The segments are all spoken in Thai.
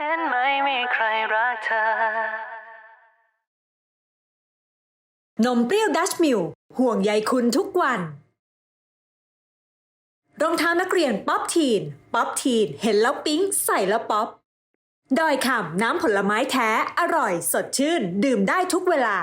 เห็นไหมมีใครรักเธอนมเปรี้ยวดัชมิลห่วงใยคุณทุกวัน รองเท้านักเรียนป๊อปทีน ป๊อปทีน เห็นแล้วปิ๊ง ใส่แล้วป๊อป ดอยคำน้ำผลไม้แท้ อร่อย สดชื่น ดื่มได้ทุกเวลา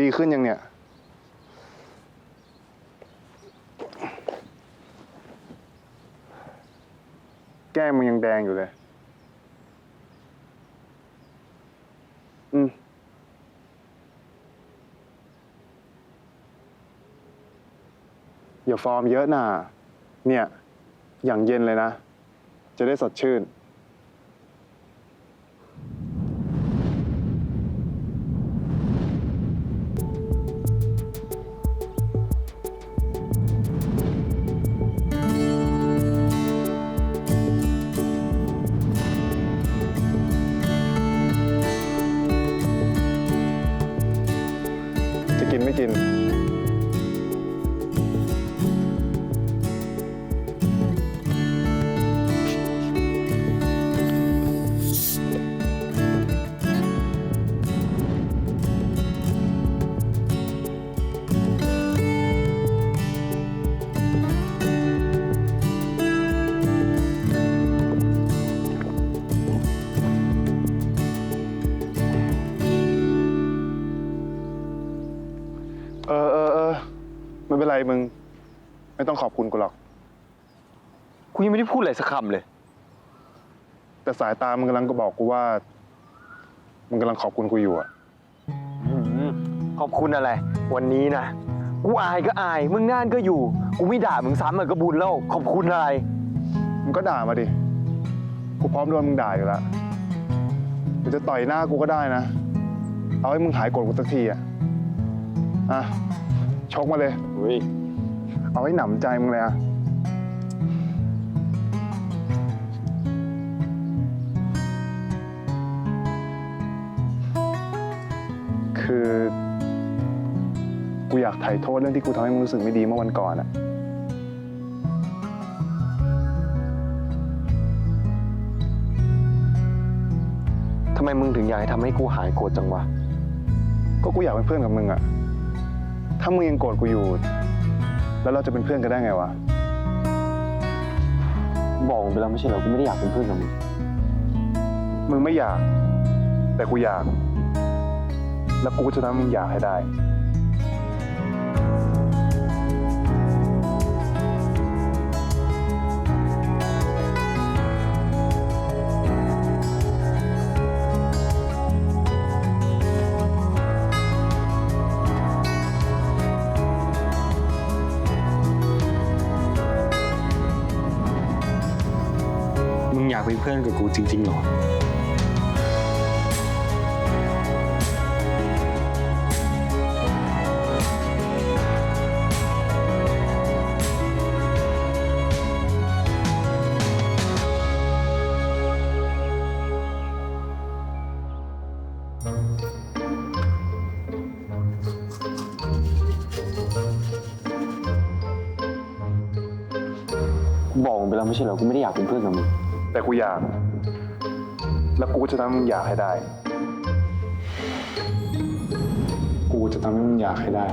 ดีขึ้นยังเนี่ย แก้มมึงยังแดงอยู่เลย อืมอย่าฟอร์มเยอะน่ะ เนี่ย อย่างเย็นเลยนะ จะได้สดชื่น จะกินไม่กิน ม่เป็นไรมึง ไม่ต้องขอบคุณกูหรอก กูยังไม่ได้พูดอะไรสักคำเลย แต่สายตามึงกำลังก็บอกกูว่า มึงกำลังขอบคุณกูอยู่อะขอบคุณอะไร วันนี้นะ กูอายก็อาย มึงงานก็อยู่ กูไม่ด่ามึงซ้ำมันก็บุญแล้ว ขอบคุณอะไร มึงก็ด่ามาดิ กูพร้อมโดนมึงด่าอยู่แล้วหรือจะต่อยหน้ากูก็ได้นะ เอาให้มึงหายโกรธกูสักทีอะอะช กมาเลยเฮ้ยเอาให้หนำใจมึงเลยอะคือ กูอยากไถ่โทษเรื่องที่กูทำให้มึงรู้สึกไม่ดีเมื่อวันก่อนอะทำไมมึงถึงอยากให้ทำให้กูหายโกรธจังวะ ก็กูอยากเป็นเพื่อนกับมึงอะ ถ้ามึงยังโกรธกูอยู่ แล้วเราจะเป็นเพื่อนกันได้ไงวะ บอกมึงไปแล้วไม่ใช่เหรอ กูไม่ได้อยากเป็นเพื่อนกับมึง มึงไม่อยาก แต่กูอยาก แล้วกูจะทำให้มึงอยากให้ได้ากเป็นเพื่อนกับกูจริง ๆ หรอ บอกมึงไปแล้วไม่ใช่เหรอ กูไม่ได้อยากเป็นเพื่อนกับมึง แต่กูอยาก แล้วกูจะทำให้มึงอยากให้ได้ กูจะทำให้มึงอยากให้ได้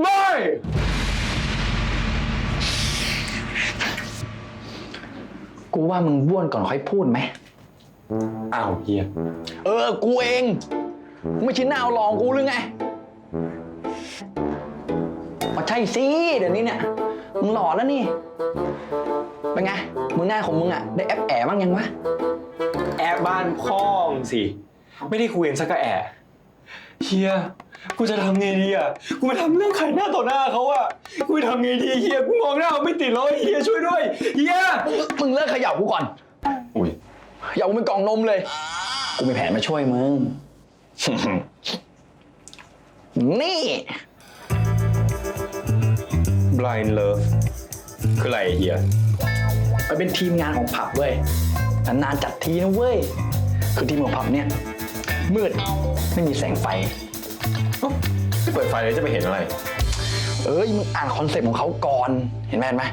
ไม่กูว่ามึงบ้วนก่อนค่อยพูดไหม อ้าวเฮีย เออ กูเองมึงไม่ชิ้นหน้าเอาลองกูหรือไงอ๋อใช่สิ เดี๋ยวนี้เนี่ย มึงหล่อแล้วนี่ เป็นไงมึงหน้าของมึงอะได้แอปแอบบ้างยังวะ แอบบ้านพ่อมึงสิ ไม่ได้คุยกันสักกะแอะเฮียกูจะทำไงดีอะ กูไปทำเรื่องขายหน้าต่อหน้าเขาอะ กูจะทำไงดีเฮียกูมองหน้าเขาไม่ติดเลยเฮียช่วยด้วยเฮียมึงเลิกเขย่ากูก่อน อุ้ยเขย่ากูเป็นกล่องนมเลย กูมีแผนมาช่วยมึง นี่ blind love คืออะไรเฮียมันเป็นทีมงานของผับเว้ยนานๆจัดทีนะเว้ย คือทีมของผับเนี่ย มืดไม่มีแสงไฟเปิดไฟแล้วจะไปเห็นอะไร เอ้ยมึงอ่านคอนเซ็ปต์ของเขาก่อนเห็นไหมเห็นไหม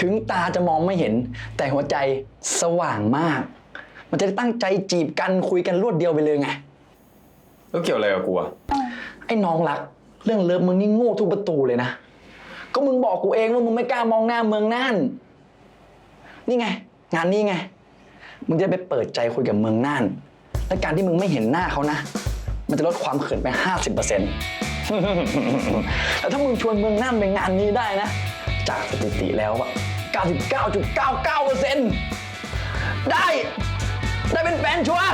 ถึงตาจะมองไม่เห็น แต่หัวใจสว่างมาก มันจะได้ตั้งใจจีบกันคุยกันรวดเดียวไปเลยไงแล้วเกี่ยวอะไรกับกูอะไอ้น้องรัก เรื่องเลิฟมึงนี่โง่ทุกประตูเลยนะ ก็มึงบอกกูเองว่ามึงไม่กล้ามองหน้าเมืองน่าน นี่ไง งานนี้ไง มึงจะไปเปิดใจคุยกับเมืองน่าน และการที่มึงไม่เห็นหน้าเขานะ มันจะลดความเขินไป 50%แต่ถ้ามึงชวนเมืองน่านไปงานนี้ได้นะ จากสถิติแล้วอะ99.99%ได้ ได้เป็นแฟนชัวร์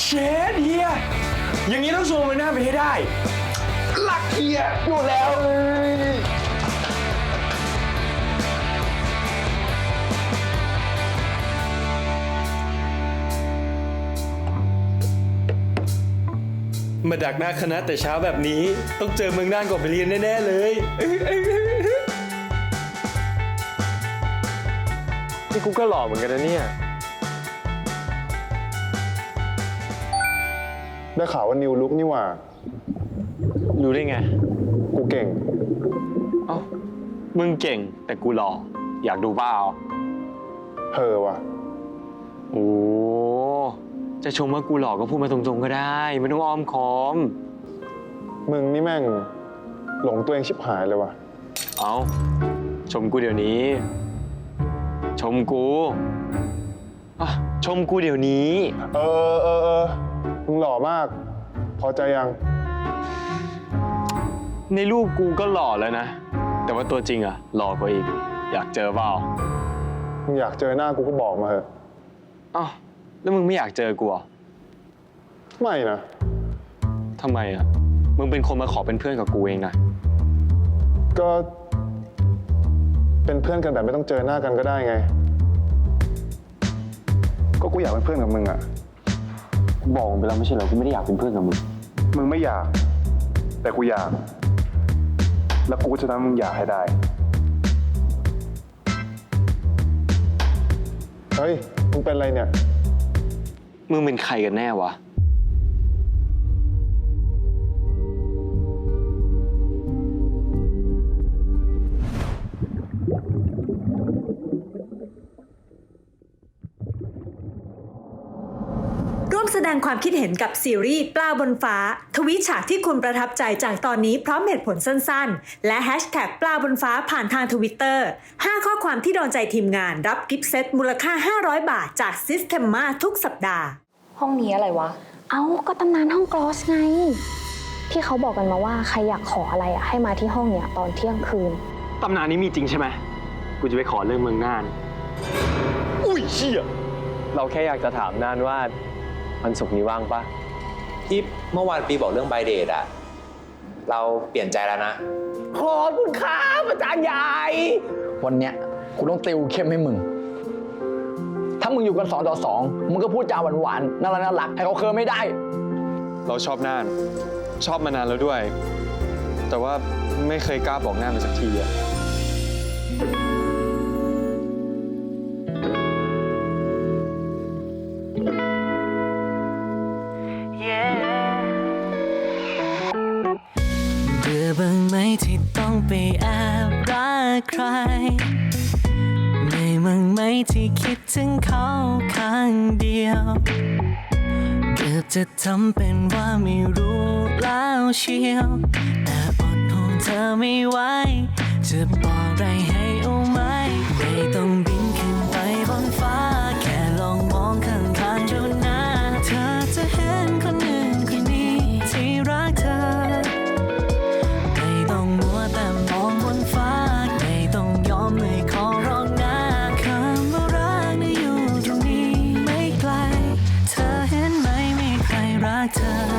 เชดเฮีย อย่างนี้ต้องชวนมันหน้าไปให้ได้ หลักเฮียอยู่แล้ว มาดักหน้าคณะแต่เช้าแบบนี้ ต้องเจอเมืองน่านก่อนไปเรียนแน่ๆเลยนี่กูก็หล่อเหมือนกันนะเนี่ย ได้ข่าวว่านิวลุกนี่หว่า รู้ได้ไง กูเก่ง เอ้า มึงเก่งแต่กูหล่อ อยากดูเปล่าเฮอว่ะ โอ้ จะชมว่ากูหล่อก็พูดมาตรงๆก็ได้ ไม่ต้องอ้อมค้อม มึงนี่แม่งหลงตัวเองชิบหายเลยว่ะ เอาชมกูเดี๋ยวนี้ ชมกูอะชมกูเดี๋ยวนี้ เออเออเออมึงหล่อมาก พอใจยัง ในรูปกูก็หล่อแล้วนะ แต่ว่าตัวจริงอะหล่อกว่าอีก อยากเจอเปล่ามึงอยากเจอหน้ากูก็บอกมาเถอะ อ้าว แล้วมึงไม่อยากเจอกูเหรอไม่นะ ทำไมอะมึงเป็นคนมาขอเป็นเพื่อนกับกูเองนะ ก็เป็นเพื่อนกันแบบไม่ต้องเจอหน้ากันก็ได้ไง ก็กูอยากเป็นเพื่อนกับมึงอะกูบอกมึงไปแล้วไม่ใช่เหรอ กูไม่ได้อยากเป็นเพื่อนกับมึง มึงไม่อยาก แต่กูอยาก แล้วกูจะทำให้มึงอยากให้ได้ เฮ้ย มึงเป็นอะไรเนี่ย มึงเป็นใครกันแน่วะ วมแสดงความคิดเห็นกับซีรีส์ปลาบนฟ้า ทวีตฉากที่คุณประทับใจจากตอนนี้พร้อมเหตุผลสั้นๆ และแฮชแท็กปลาบนฟ้าผ่านทางทวิตเตอร์5ข้อความที่โดนใจทีมงานรับกิฟต์เซตมูลค่า 500 บาทจาก Systema ทุกสัปดาห์ ห้องนี้อะไรวะ เอาก็ตำนานห้องกลอสไง ที่เขาบอกกันมาว่าใครอยากขออะไรอะให้มาที่ห้องเนี่ยตอนเที่ยงคืน ตำนานนี้มีจริงใช่ไหม กูจะไปขอเรื่องเมืองน่าน อุ้ยเชี่ยเราแค่อยากจะถามน่านว่า วันศุกร์นี้ว่างปะที่เมื่อวานปีบอกเรื่องใบเดทอะเราเปลี่ยนใจแล้วนะ ขอบคุณครับอาจารย์ใหญ่ วันเนี้ยกูต้องติวเข้มให้มึง ถ้ามึงอยู่กันสองต่อสองมึงก็พูดจาหวานๆน่ารักน่ารักให้เขาเคิร์ไม่ได้ เราชอบน่าน ชอบมานานแล้วด้วย แต่ว่าไม่เคยกล้าบอกน่านเลยสักทีอะ บื่อบ้างไหมที่ต้องไปแอบรักใครไม่บ้างไหมที่คิดถึงเขาข้างเดียวเกือบจะทำเป็นว่าไม่รู้แล้วเชียวแต่อดห่วงเธอไม่ไหวจะบอกอะไรให้ matter